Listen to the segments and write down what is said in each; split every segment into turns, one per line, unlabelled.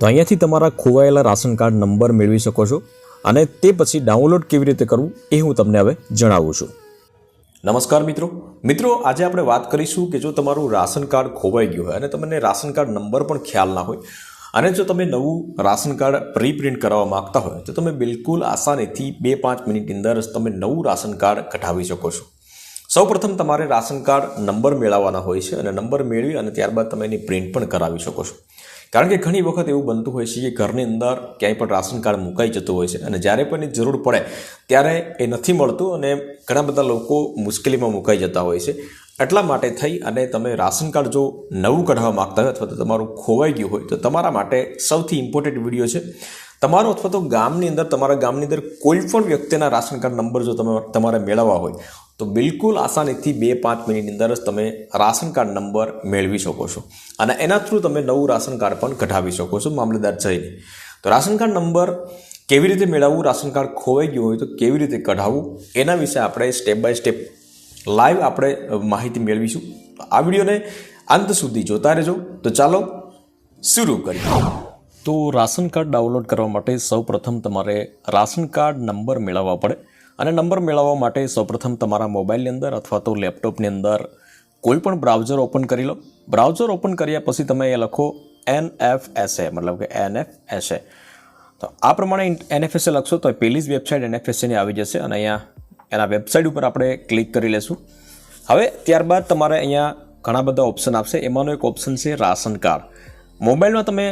તો અહીંયાથી તમારા ખોવાયેલા રાશન કાર્ડ નંબર મેળવી શકો છો અને તે પછી ડાઉનલોડ કેવી રીતે કરવું એ હું તમને હવે જણાવું છું. નમસ્કાર મિત્રો. મિત્રો, આજે આપણે વાત કરીશું કે જો તમારું રાશન કાર્ડ ખોવાઈ ગયું હોય અને તમને રાશન કાર્ડ નંબર પણ ખ્યાલ ના હોય અને જો તમે નવું રાશન કાર્ડ પ્રિપ્રિન્ટ કરાવવા માગતા હોય તો તમે બિલકુલ આસાનીથી બે પાંચ મિનિટની અંદર તમે નવું રાશન કાર્ડ કઢાવી શકો છો. સૌપ્રથમ તમારે રાશન કાર્ડ નંબર મેળવવાના હોય છે અને નંબર મેળવી અને ત્યારબાદ તમે એની પ્રિન્ટ પણ કરાવી શકો છો. કારણ કે ઘણી વખત એવું બનતું હોય છે કે ઘરની અંદર ક્યાંય પણ રાશન કાર્ડ મુકાઈ જતું હોય છે અને જ્યારે પણ એ જરૂર પડે ત્યારે એ નથી મળતું અને ઘણા બધા લોકો મુશ્કેલીમાં મુકાઈ જતા હોય છે. એટલા માટે થઈ અને તમે રાશન કાર્ડ જો નવું કઢાવવા માગતા હોય અથવા તો તમારું ખોવાઈ ગયું હોય તો તમારા માટે સૌથી ઇમ્પોર્ટન્ટ વીડિયો છે. તમારો અથવા તો ગામની અંદર, તમારા ગામની અંદર કોઈ પણ વ્યક્તિના રાશન કાર્ડ નંબર જો તમે તમારે મેળવવા હોય તો બિલકુલ આસાનીથી બે પાંચ મિનિટની અંદર જ તમે રાશન કાર્ડ નંબર મેળવી શકો છો. અને એના થ્રુ તમે નવું રાશન કાર્ડ પણ કઢાવી શકો છો, મામલેદાર જઈને. તો રાશન કાર્ડ નંબર કેવી રીતે મેળવવું, રાશન કાર્ડ ખોવાઈ ગયું હોય તો કેવી રીતે કઢાવવું, એના વિશે આપણે સ્ટેપ બાય સ્ટેપ લાઈવ આપણે માહિતી મેળવીશું. આ વિડીયોને અંત સુધી જોતા રહેજો. તો ચાલો શરૂ કરીએ. તો રાશન કાર્ડ ડાઉનલોડ કરવા માટે સૌપ્રથમ તમારે રાશન કાર્ડ નંબર મેળવવા પડે. અને નંબર મેળવવા માટે સૌપ્રથમ તમારા મોબાઈલની અંદર અથવા તો લેપટોપની અંદર કોઈપણ બ્રાઉઝર ઓપન કરી લો. બ્રાઉઝર ઓપન કર્યા પછી તમે એ લખો એન એફ એસએ મતલબ કે એન એફ એસએ તો આ પ્રમાણે એનએફએસએ લખશો તો પહેલી જ વેબસાઇટ એનએફએસએની આવી જશે અને અહીંયા એના વેબસાઇટ ઉપર આપણે ક્લિક કરી લેશું. હવે ત્યારબાદ તમારે અહીંયા ઘણા બધા ઓપ્શન આપશે. એમાંનો એક ઓપ્શન છે રાશન કાર્ડ. મોબાઈલમાં તમે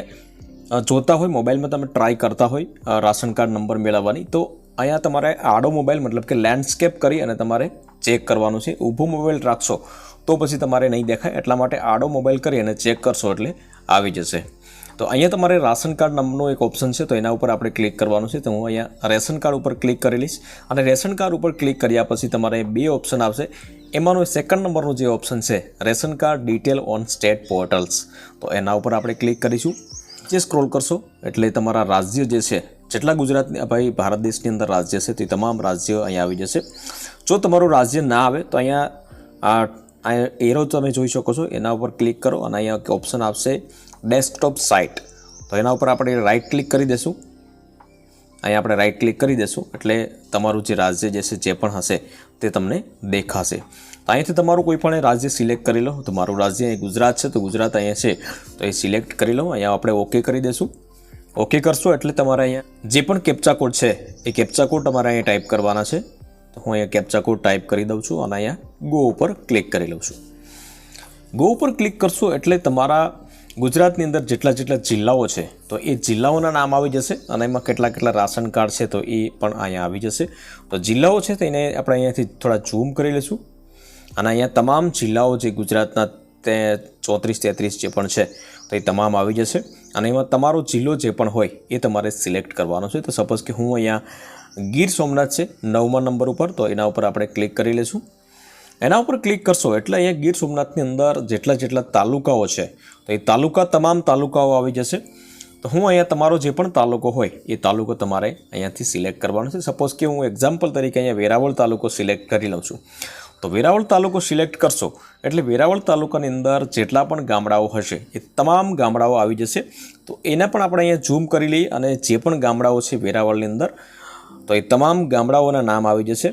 જોતા હોય, મોબાઈલમાં તમે ટ્રાય કરતા હોય રાશન કાર્ડ નંબર મેળવવાની. તો અહીંયા તમારે આડો મોબાઈલ મતલબ કે લેન્ડસ્કેપ કરી અને તમારે ચેક કરવાનું છે. ઊભો મોબાઈલ રાખશો તો પછી તમારે નહીં દેખાય. એટલા માટે આડો મોબાઈલ કરી અને ચેક કરશો એટલે આવી જશે. તો અહીંયા તમારે રાશન કાર્ડ નામનો એક ઓપ્શન છે, તો એના ઉપર આપણે ક્લિક કરવાનું છે. તો હું અહીંયા રેશન કાર્ડ ઉપર ક્લિક કરી લઈશ. અને રેશન કાર્ડ ઉપર ક્લિક કર્યા પછી તમારે બે ઓપ્શન આવશે. એમાંનો સેકન્ડ નંબરનો જે ઓપ્શન છે, ration card detail on state portals તો એના ઉપર આપણે ક્લિક કરીશું. જે સ્ક્રોલ કરશો એટલે તમારા રાજ્ય જે છે જેટલા ગુજરાતની ભાઈ, ભારત દેશની અંદર રાજ્ય છે, તે તમામ રાજ્ય અહીંયા આવી જશે. જો તમારું રાજ્ય ના આવે, તો અહીંયા, આ એરો તમે જોઈ શકો છો. એના ઉપર ક્લિક કરો અને અહીંયા ઓપ્શન આપશે ડેસ્કટોપ સાઇટ તો એના ઉપર આપણે રાઇટ ક્લિક કરી દેશું. અહીંયા આપણે રાઈટ ક્લિક કરી દેશું. એટલે તમારું જે રાજ્ય જે છે, જે પણ હશે, તે તમને દેખાશે. તો અહીંયાથી તમારું કોઈ પણ રાજ્ય સિલેક્ટ કરી લો. તો મારું રાજ્ય અહીં ગુજરાત છે, તો ગુજરાત અહીંયા છે. તો એ સિલેક્ટ કરી લો. અહીંયા આપણે ઓકે કરી દેશું. ઓકે કરશો એટલે તમારે અહીંયા જે પણ કેપ્ચા કોડ છે, એ કેપ્ચા કોડ તમારે અહીંયા ટાઈપ કરવાના છે. તો હું અહીંયા કેપ્ચા કોડ ટાઈપ કરી દઉં છું અને અહીંયા ગો ઉપર ક્લિક કરી લઉં છું. ગો ઉપર ક્લિક કરશો એટલે તમારા ગુજરાતની અંદર જેટલા જેટલા જિલ્લાઓ છે, તો એ જિલ્લાઓના નામ આવી જશે અને એમાં કેટલા કેટલા રાશન કાર્ડ છે, તો એ પણ અહીંયા આવી જશે. તો જિલ્લાઓ છે તેને આપણે અહીંયાથી થોડા ઝૂમ કરી લઈશું. અને અહીંયા તમામ જિલ્લાઓ જે ગુજરાતના તે ચોત્રીસ તેત્રીસ જે પણ છે તો એ તમામ આવી જશે. અને એમાં તમારો જિલ્લો જે પણ હોય એ તમારે સિલેક્ટ કરવાનો છે. તો સપોઝ કે હું અહીંયા ગીર સોમનાથ છે, નવમા નંબર ઉપર, તો એના ઉપર આપણે ક્લિક કરી લઈશું. એના ઉપર ક્લિક કરશો એટલે અહીંયા ગીર સોમનાથની અંદર જેટલા જેટલા તાલુકાઓ છે, તો એ તાલુકા, તમામ તાલુકાઓ આવી જશે. તો હું અહીંયા તમારો જે પણ તાલુકો હોય, એ તાલુકો તમારે અહીંયાથી સિલેક્ટ કરવાનો છે. સપોઝ કે હું એક્ઝામ્પલ તરીકે અહીંયા વેરાવળ તાલુકો સિલેક્ટ કરી લઉં છું. તો વેરાવળ તાલુકો સિલેક્ટ કરશો. એટલે વેરાવળ તાલુકાની અંદર જેટલા પણ ગામડાઓ હશે, એ તમામ ગામડાઓ આવી જશે. તો એને પણ આપણે અહીંયા ઝૂમ કરી લઈએ અને જે પણ ગામડાઓ છે વેરાવળની અંદર, તો એ તમામ ગામડાઓના નામ આવી જશે.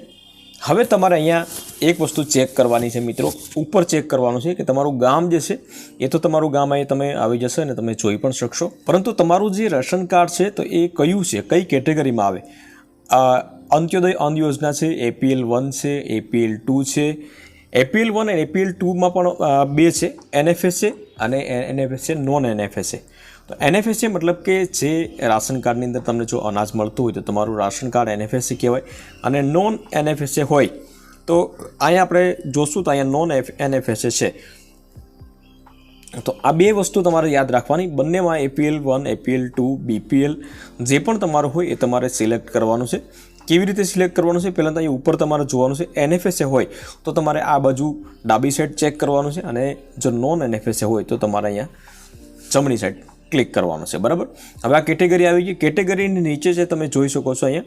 હવે તમારે અહીંયા એક વસ્તુ ચેક કરવાની છે મિત્રો, ઉપર ચેક કરવાનું છે કે તમારું ગામ જે છે, એ તો તમારું ગામ અહીં તમે આવી જશે અને તમે જોઈ પણ શકશો. પરંતુ તમારું જે રેશન કાર્ડ છે, તો એ કયું છે, કઈ કેટેગરીમાં આવે? અંત્યોદય અન્ન યોજના છે, એપીએલ વન છે, એપીએલ ટુ છે. એપીએલ વન અને એપીએલ ટુમાં પણ બે છે, એનએફએસ છે અને એનએફએસ છે, નોન એનએફએસ છે. તો એનએફએસ છે મતલબ કે જે રાશન કાર્ડની અંદર તમને જો અનાજ મળતું હોય તો તમારું રાશન કાર્ડ એનએફએસ કહેવાય અને નોન એનએફએસએ હોય. તો અહીંયા આપણે જોશું તો અહીંયા નોન એફ એનએફએસએ છે. તો આ બે વસ્તુ તમારે યાદ રાખવાની. બંનેમાં APL one, APL two, BPL જે પણ તમારું હોય એ તમારે સિલેક્ટ કરવાનું છે. કેવી રીતે સિલેક્ટ કરવાનું છે? પહેલાં તો અહીં ઉપર તમારે જોવાનું છે એનએફએસએ હોય, તો તમારે આ બાજુ ડાબી સાઈડ ચેક કરવાનું છે અને જો નોન એનએફએસએ હોય, તો તમારે અહીંયા જમણી સાઈડ ક્લિક કરવાનું છે, બરાબર? હવે આ કેટેગરી આવી ગઈ. કેટેગરીની નીચે છે તમે જોઈ શકો છો અહીંયા,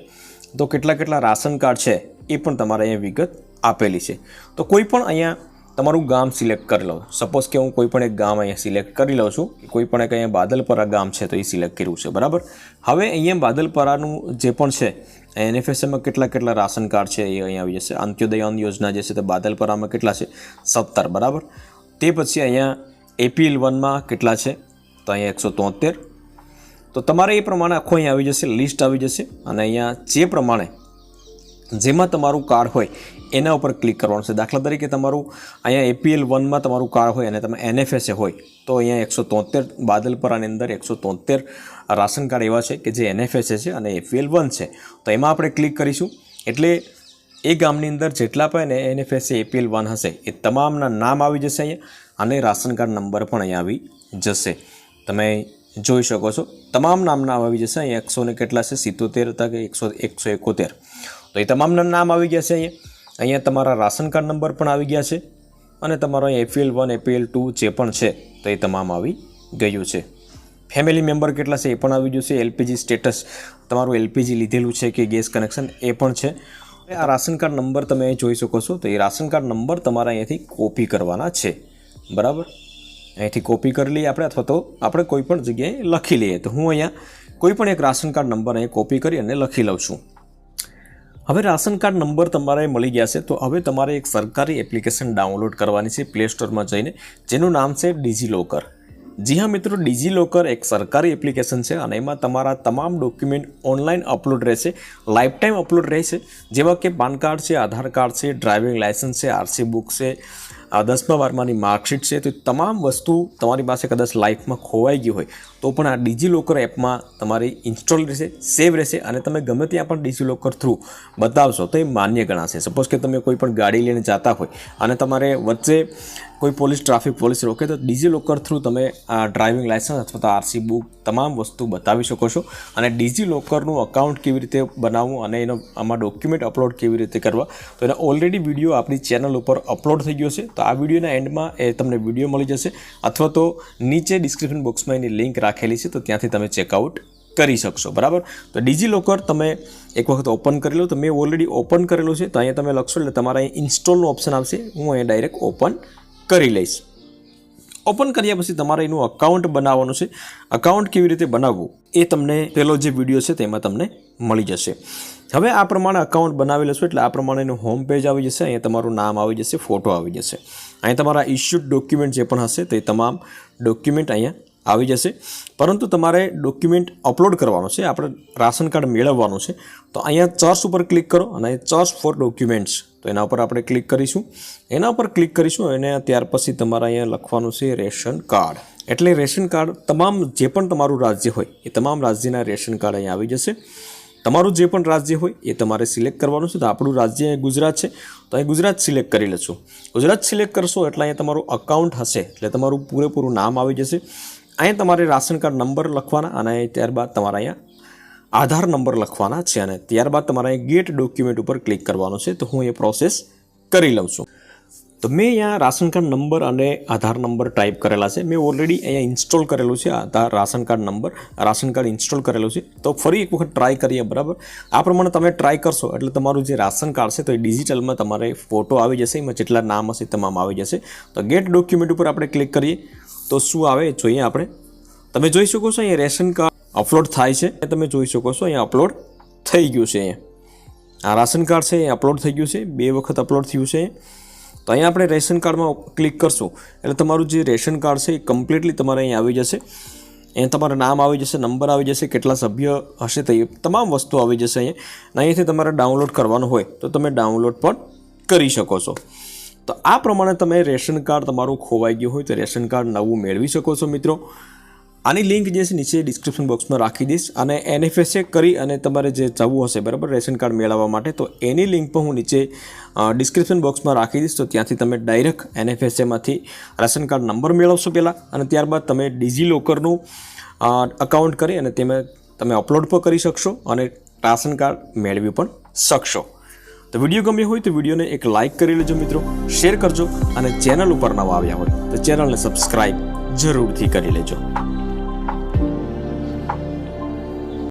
તો કેટલા કેટલા રાશન કાર્ડ છે એ પણ તમારે અહીંયા વિગત આપેલી છે. તો કોઈ પણ અહીંયા તમારું ગામ સિલેક્ટ કરી લો. સપોઝ કે હું કોઈ પણ એક ગામ અહીંયા સિલેક્ટ કરી લઉં છું કોઈ પણ એક અહીંયા બાદલપરા ગામ છે તો એ સિલેક્ટ કર્યું છે, બરાબર? હવે અહીંયા બાદલપરાનું જે પણ છે એનએફએસએમાં કેટલા કેટલા રાશન કાર્ડ છે એ અહીંયા આવી જશે. અંત્યોદય અન્ન યોજના જે છે તે બાદલપરામાં કેટલા છે? સત્તર, બરાબર? તે પછી અહીંયા એપીએલ વનમાં કેટલા છે? તો અહીંયા એકસો તોતેર. તો તમારે એ પ્રમાણે આખો અહીંયા આવી જશે, લિસ્ટ આવી જશે અને અહીંયા જે પ્રમાણે જેમાં તમારું કાર્ડ હોય, એના ઉપર ક્લિક કરવાનું છે. દાખલા તરીકે તમારું અહીંયા એપીએલ વનમાં તમારું કાર્ડ હોય અને તમે એનએફએસએ હોય, તો અહીંયા એકસો તોતેર, બાદલપરાની અંદર એકસો તોતેર રાશન કાર્ડ એવા છે કે જે એનએફએસએ છે અને એપીએલ વન છે. તો એમાં આપણે ક્લિક કરીશું. એટલે એ ગામની અંદર જેટલા પણ એનએફએસએ એપીએલ વન હશે, એ તમામના નામ આવી જશે અહીંયા અને રાશન કાર્ડ નંબર પણ અહીંયા આવી જશે. તમે જોઈ શકો છો. તમામ નામના આવી જશે. અહીંયા એકસો ને કેટલા છે? સિત્તોતેર હતા કે એકસો એકસો એકોતેર? તો એ તમામના નામ આવી ગયા છે અહીંયા. અહીંયા તમારા રાશન કાર્ડ નંબર પણ આવી ગયા છે અને તમારો અહીંયા એપીએલ વન, એપીએલ ટુ જે પણ છે તો એ તમામ આવી ગયું છે. ફેમિલી મેમ્બર કેટલા છે એ પણ આવી ગયું છે. એલપીજી સ્ટેટસ તમારું એલપીજી લીધેલું છે કે ગેસ કનેક્શન એ પણ છે. આ રાશન કાર્ડ નંબર તમે જોઈ શકો છો તો એ રાશન કાર્ડ નંબર તમારે અહીંયાથી કોપી કરવાના છે. બરાબર? અહીંથી કોપી કરી લઈએ આપણે અથવા તો આપણે કોઈ પણ જગ્યાએ લખી લઈએ. તો હું અહીંયા કોઈ પણ એક રાશન કાર્ડ નંબર અહીં કોપી કરી અને લખી લઉં છું. હવે રાશન કાર્ડ નંબર તમારે મળી ગયા છે, તો હવે તમારે એક સરકારી એપ્લિકેશન ડાઉનલોડ કરવાની છે પ્લે સ્ટોરમાં જઈને, જેનું નામ છે ડિજીલોકર. જી હા મિત્રો, ડિજીલોકર એક સરકારી એપ્લિકેશન છે અને એમાં તમારા તમામ ડોક્યુમેન્ટ ઓનલાઈન અપલોડ રહેશે લાઈફ ટાઈમ અપલોડ રહેશે, જેવા કે પાન કાર્ડ છે, આધાર કાર્ડ છે, ડ્રાઇવિંગ લાઇસન્સ છે, આરસી બુક છે આ દસમા બારમાની માર્કશીટ છે, તો તમામ વસ્તુ તમારી પાસે કદાચ લાઈફમાં ખોવાઈ ગઈ હોય, તો પણ આ ડિજીલોકર એપમાં તમારી ઇન્સ્ટોલ રહેશે, સેવ રહેશે અને તમે ગમે ત્યાં પણ ડિજીલોકર થ્રુ બતાવશો, તો એ માન્ય ગણાશે. સપોઝ કે તમે કોઈ પણ ગાડી લઈને જતા હોય અને તમારે વચ્ચે કોઈ પોલીસ, ટ્રાફિક પોલીસ રોકે તો ડિજિલોકર થ્રુ તમે ડ્રાઇવિંગ લાઇસન્સ અથવા તો આરસી બુક તમામ વસ્તુ બતાવી શકો છો અને ડિજિલોકરનું અકાઉન્ટ કેવી રીતે બનાવવું અને એનો આમાં ડોક્યુમેન્ટ અપલોડ કેવી રીતે કરવા. તો એનો ઓલરેડી વીડિયો આપણી ચેનલ ઉપર અપલોડ થઈ ગયો છે. તો આ વિડીયોના એન્ડમાં એ તમને વીડિયો મળી જશે અથવા તો નીચે ડિસ્ક્રિપ્શન બોક્સમાં એની લિંક રાખેલી છે તો ત્યાંથી તમે ચેકઆઉટ કરી શકશો. બરાબર? તો ડિજિલોકર તમે એક વખત ઓપન કરી લો. તો મેં ઓલરેડી ઓપન કરેલું છે. તો અહીંયા તમે લખશો એટલે તમારા અહીં ઇન્સ્ટોલનું ઓપ્શન આવશે. હું અહીંયા ડાયરેક્ટ ઓપન કરી લઈશ. ઓપન કર્યા પછી તમારે એનું અકાઉન્ટ બનાવવાનું છે. અકાઉન્ટ કેવી રીતે બનાવવું એ તમને પહેલો જે વીડિયો છે તેમાં તમને મળી જશે. હવે આ પ્રમાણે અકાઉન્ટ બનાવી લેશો એટલે આ પ્રમાણે એનું હોમ પેજ આવી જશે, અહીંયા તમારું નામ આવી જશે ફોટો આવી જશે. અહીંયા તમારા ઇસ્યુડ ડોક્યુમેન્ટ જે પણ હશે તે તમામ ડોક્યુમેન્ટ અહીંયા આવી જશે. પરંતુ તમારે ડોક્યુમેન્ટ અપલોડ કરવાનું છે, આપણે રાશન કાર્ડ મેળવવાનું છે. તો અહીંયા ચર્ચ ઉપર ક્લિક કરો અને ચર્ચ ફોર ડોક્યુમેન્ટ્સ તો એના ઉપર આપણે ક્લિક કરીશું. એના ઉપર ક્લિક કરીશું અને ત્યાર પછી તમારે અહીંયા લખવાનું છે રેશન કાર્ડ. એટલે રેશન કાર્ડ તમામ જે પણ તમારું રાજ્ય હોય, એ તમામ રાજ્યના રેશન કાર્ડ અહીંયા આવી જશે. તમારું જે પણ રાજ્ય હોય, એ તમારે સિલેક્ટ કરવાનું છે. તો આપણું રાજ્ય અહીં ગુજરાત છે. તો અહીં ગુજરાત સિલેક્ટ કરી લેશું. ગુજરાત સિલેક્ટ કરશો એટલે અહીંયા તમારું અકાઉન્ટ હશે. એટલે તમારું પૂરેપૂરું નામ આવી જશે. અહીંયા તમારે રાશન કાર્ડ નંબર લખવાના અને ત્યારબાદ તમારા અહીંયા આધાર નંબર લખવાના છે અને ત્યારબાદ તમારે ગેટ ડોક્યુમેન્ટ ઉપર ક્લિક કરવાનું છે તો હું એ પ્રોસેસ કરી લઉં છું. તો મેં અહીંયા રાશન કાર્ડ નંબર અને આધાર નંબર ટાઈપ કરેલા છે. મેં ઓલરેડી અહીંયા ઇન્સ્ટોલ કરેલું છે Aadhaar, ration card number, ration card install કરેલું છે. તો ફરી એક વખત ટ્રાય કરીએ, બરાબર? આ પ્રમાણે તમે ટ્રાય કરશો એટલે તમારું જે રાશન કાર્ડ છે તો એ ડિજિટલમાં તમારે ફોટો આવી જશે, એમાં જેટલા નામ હશે તમામ આવી જશે. તો ગેટ ડોક્યુમેન્ટ ઉપર આપણે ક્લિક કરીએ તો શું આવે? જોઈએ આપણે. તમે જોઈ શકો છો અહીંયા રેશન કાર્ડ અપલોડ થાય છે. એ તમે જોઈ શકો છો, અહીંયા અપલોડ થઈ ગયું છે અહીંયા. આ રાશન કાર્ડ છે એ અપલોડ થઈ ગયું છે. બે વખત અપલોડ થયું છે તો અહીંયા આપણે રેશન કાર્ડમાં ક્લિક કરશું. એટલે તમારું જે રેશન કાર્ડ છે એ કમ્પ્લીટલી તમારે અહીં આવી જશે. અહીંયા તમારું નામ આવી જશે, નંબર આવી જશે, કેટલા સભ્ય હશે, તે તમામ વસ્તુ આવી જશે અહીંયા. અહીંયાથી તમારે ડાઉનલોડ કરવાનું હોય, તો તમે ડાઉનલોડ પણ કરી શકો છો. તો આ પ્રમાણે તમે રેશન કાર્ડ તમારું ખોવાઈ ગયું હોય, તો રેશન કાર્ડ નવું મેળવી શકો છો મિત્રો. આની લિંક જે છે નીચે ડિસ્ક્રિપ્શન બોક્સમાં રાખી દઈશ અને એનએફએસએ કરી અને તમારે જે જવું હશે, બરાબર, રેશન કાર્ડ મેળવવા માટે, તો એની લિંક પણ હું નીચે ડિસ્ક્રિપ્શન બોક્સમાં રાખી દઈશ. તો ત્યાંથી તમે ડાયરેક્ટ એનએફએસએમાંથી રેશન કાર્ડ નંબર મેળવશો પહેલાં અને ત્યારબાદ તમે ડિજિલોકરનું અકાઉન્ટ કરી અને તેમાં તમે અપલોડ પણ કરી શકશો અને રાશન કાર્ડ મેળવી પણ શકશો. તો વીડિયો ગમ્યો હોય તો વિડીયોને એક લાઇક કરી લેજો મિત્રો શેર કરજો અને ચેનલ ઉપર નવા આવ્યા હોય તો ચેનલને સબસ્ક્રાઈબ જરૂરથી કરી લેજો.